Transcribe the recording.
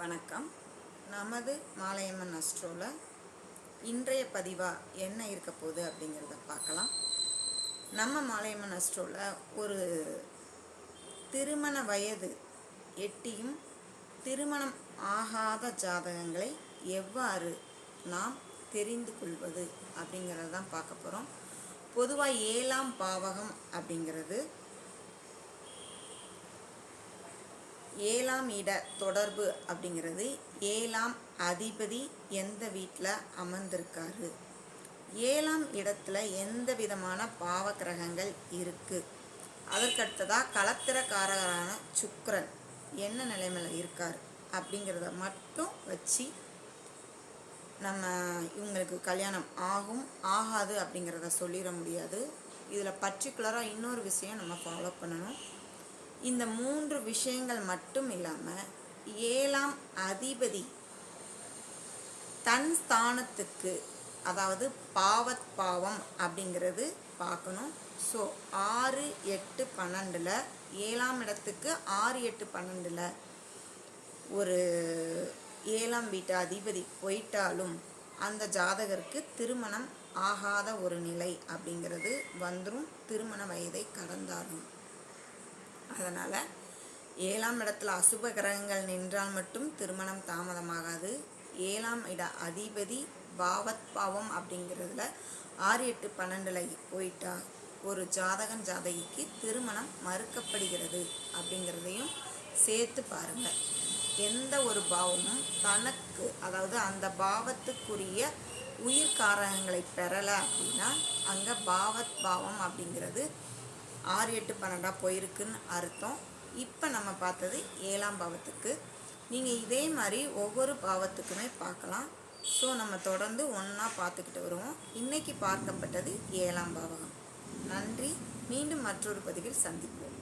வணக்கம். நமது மாலையம்மன் அஸ்ட்ரோவில் இன்றைய பதிவாக என்ன இருக்க போகுது அப்படிங்கிறத பார்க்கலாம். நம்ம மாலையம்மன் அஸ்ட்ரோவில் ஒரு திருமண வயது எட்டியும் திருமணம் ஆகாத ஜாதகங்களை எவ்வாறு நாம் தெரிந்து கொள்வது அப்படிங்கிறத தான் பார்க்க போகிறோம் பொதுவாக ஏழாம் பாவகம் அப்படிங்கிறது ஏழாம் இட தொடர்பு அப்படிங்கிறது ஏழாம் அதிபதி எந்த வீட்டில் அமர்ந்திருக்காரு? ஏழாம் இடத்துல எந்த விதமான பாவ கிரகங்கள் இருக்கு? அதற்கடுத்ததாக கலத்திரக்காரகரான சுக்கரன் என்ன நிலைமையில் இருக்கார் அப்படிங்கிறத மட்டும் வச்சு நம்ம இவங்களுக்கு கல்யாணம் ஆகும் ஆகாது அப்படிங்கிறத சொல்லிட முடியாது. இதில் பர்டிகுலராக இன்னொரு விஷயம் நம்ம ஃபாலோ பண்ணணும். இந்த மூன்று விஷயங்கள் மட்டும் இல்லாமல் ஏழாம் அதிபதி தன் ஸ்தானத்துக்கு அதாவது பாவத் பாவம் அப்படிங்கிறது பார்க்கணும். ஸோ ஆறு எட்டு பன்னெண்டில் ஏழாம் இடத்துக்கு ஆறு எட்டு பன்னெண்டில் ஒரு ஏழாம் வீட்டு அதிபதி போயிட்டாலும் அந்த ஜாதகருக்கு திருமணம் ஆகாத ஒரு நிலை அப்படிங்கிறது வந்துடும் திருமண வயதை கடந்தாலும். அதனால் ஏழாம் இடத்துல அசுப கிரகங்கள் நின்றால் மட்டும் திருமணம் தாமதமாகாது. ஏழாம் இட அதிபதி பாவத் பாவம் அப்படிங்கிறதுல ஆறு எட்டு பன்னெண்டில் போயிட்டா ஒரு ஜாதகன் ஜாதகிக்கு திருமணம் மறுக்கப்படுகிறது அப்படிங்கிறதையும் சேர்த்து பாருங்கள் எந்த ஒரு பாவமும் தனக்கு அதாவது அந்த பாவத்துக்குரிய உயிர்காரகங்களை பெறலை அப்படின்னா அங்கே பாவத் பாவம் அப்படிங்கிறது ஆறு எட்டு பன்னெண்டாக போயிருக்குன்னு அர்த்தம். இப்போ நம்ம பார்த்தது ஏழாம் பாவத்துக்கு. நீங்கள் இதே மாதிரி ஒவ்வொரு பாவத்துக்குமே பார்க்கலாம். ஸோ நம்ம தொடர்ந்து ஒன்றா பார்த்துக்கிட்டு வருவோம். இன்றைக்கி பார்க்கப்பட்டது ஏழாம் பாவகம். நன்றி. மீண்டும் மற்றொரு பதிவில் சந்திப்போம்.